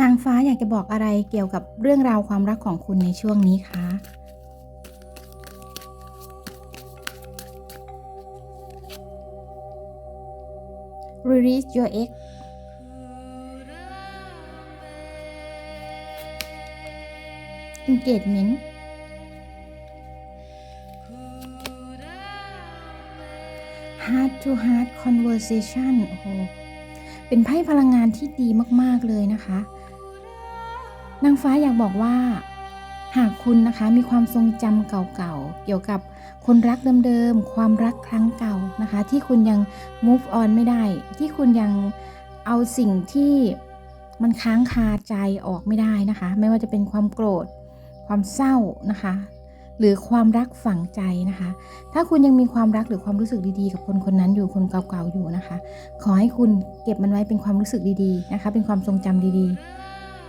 นางฟ้าอยากจะบอกอะไรเกี่ยวกับเรื่องราวความรักของคุณในช่วงนี้คะ Release your ex engagement heart to heart conversation โอ้โหเป็นไพ่พลังงานที่ดีมาก ๆ เลยนะคะ นางฟ้าอยากบอกว่า หากคุณนะคะมีความทรงจำเก่าๆ เกี่ยวกับคนรักเดิมๆ ความรักครั้งเก่านะคะ ที่คุณยัง move on ไม่ได้ ที่คุณยังเอาสิ่งที่มันค้างคาใจออกไม่ได้นะคะ ไม่ว่าจะเป็นความโกรธ ความเศร้านะคะ หรือความรักฝังใจนะคะ ถ้าคุณยังมีความรักหรือความรู้สึกดีๆ กับคนคนนั้นอยู่คนเก่าๆอยู่นะคะ ขอให้คุณเก็บมันไว้เป็นความรู้สึกดีๆนะคะ เป็นความทรงจำดีๆ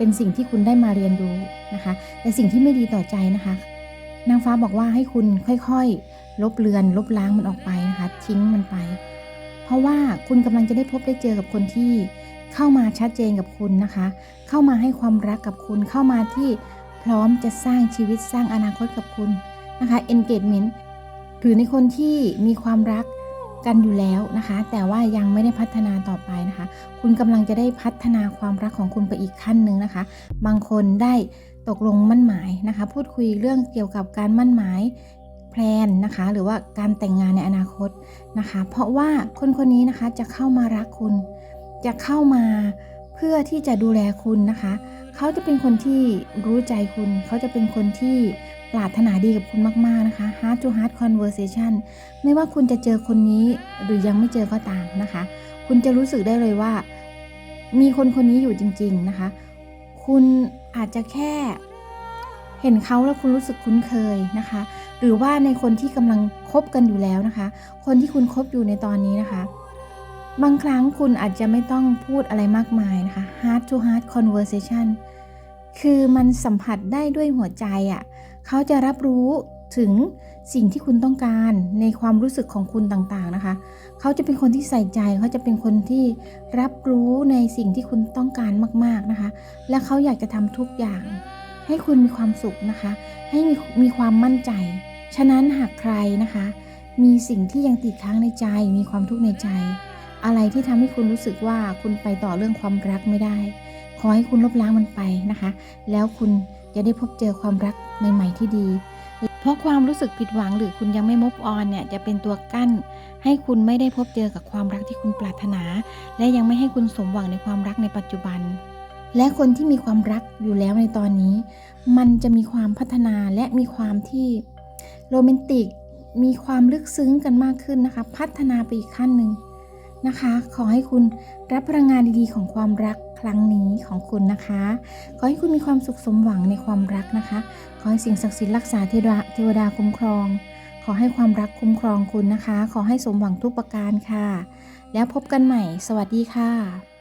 เป็นสิ่งที่คุณได้มาเรียนรู้นะคะ แต่สิ่งที่ไม่ดีต่อใจนะคะ นางฟ้าบอกว่าให้คุณค่อยๆ ลบเลือน ลบล้างมันออกไปนะคะ ทิ้งมันไป เพราะว่าคุณกำลังจะได้พบได้เจอกับคนที่เข้ามาชัดเจนกับคุณนะคะ เข้ามาให้ความรักกับคุณ เข้ามาที่พร้อมจะสร้างชีวิตสร้างอนาคตกับคุณนะคะ engagement หรือในคนที่มีความรัก กันอยู่แล้วนะคะ แต่ว่ายังไม่ได้พัฒนาต่อไปนะคะ คุณกำลังจะได้พัฒนาความรักของคุณไปอีกขั้นหนึ่งนะคะ บางคนได้ตกลงมั่นหมายนะคะ พูดคุยเรื่องเกี่ยวกับการมั่นหมายแพลนนะคะ หรือว่าการแต่งงานในอนาคตนะคะ เพราะว่าคนคนนี้นะคะจะเข้ามารักคุณ จะเข้ามาเพื่อที่จะดูแลคุณนะคะ เขาจะเป็นคนที่รู้ใจคุณ เขาจะเป็นคนที่ ปรารถนาดีกับคุณมาก ๆ นะคะ heart to heart conversation ไม่ว่าคุณจะเจอคนนี้หรือยังไม่เจอก็ตามนะคะ คุณจะรู้สึกได้เลยว่า มีคนคนนี้อยู่จริง ๆ นะคะ คุณอาจจะแค่เห็นเขาแล้วคุณรู้สึกคุ้นเคยนะคะ หรือว่าในคนที่กำลังคบกันอยู่แล้วนะคะ คนที่คุณคบอยู่ในตอนนี้นะคะ บางครั้งคุณอาจจะไม่ต้องพูดอะไรมากมายนะคะ heart to heart conversation คือมันสัมผัสได้ด้วยหัวใจอะ่ะ เขาจะรับรู้ถึงสิ่งที่คุณต้องการในความรู้สึกของคุณต่างๆนะคะ เขาจะเป็นคนที่ใส่ใจ เขาจะเป็นคนที่รับรู้ในสิ่งที่คุณต้องการมากๆนะคะ และเขาอยากจะทำทุกอย่าง ให้คุณมีความสุขนะคะ ให้มีมีความมั่นใจ ฉะนั้นหากใครนะคะ มีสิ่งที่ยังติดค้างในใจ มีความทุกข์ในใจ อะไรที่ทำให้คุณรู้สึกว่าคุณไปต่อเรื่องความรักไม่ได้ ขอให้คุณลบล้างมันไปนะคะ แล้วคุณ จะได้พบเจอความรักใหม่ ๆ ที่ดี เพราะความรู้สึกผิดหวังหรือคุณยังไม่มบออนเนี่ยจะเป็นตัวกั้น ให้คุณไม่ได้พบเจอกับความรักที่คุณปรารถนา และยังไม่ให้คุณสมหวังในความรักในปัจจุบัน และคนที่มีความรักอยู่แล้วในตอนนี้ มันจะมีความพัฒนาและมีความที่โรแมนติกมีความลึกซึ้งกันมากขึ้นนะคะ พัฒนาไปอีกขั้นหนึ่ง นะคะ ขอให้คุณรับพลังงานดีๆ ของความรักครั้งนี้ของคุณนะคะ ขอให้คุณมีความสุขสมหวังในความรักนะคะ ขอให้สิ่งศักดิ์สิทธิ์รักษาเทวดาเทวดาคุ้มครอง ขอให้ความรักคุ้มครองคุณนะคะ ขอให้สมหวังทุกประการค่ะ แล้วพบกันใหม่ สวัสดีค่ะ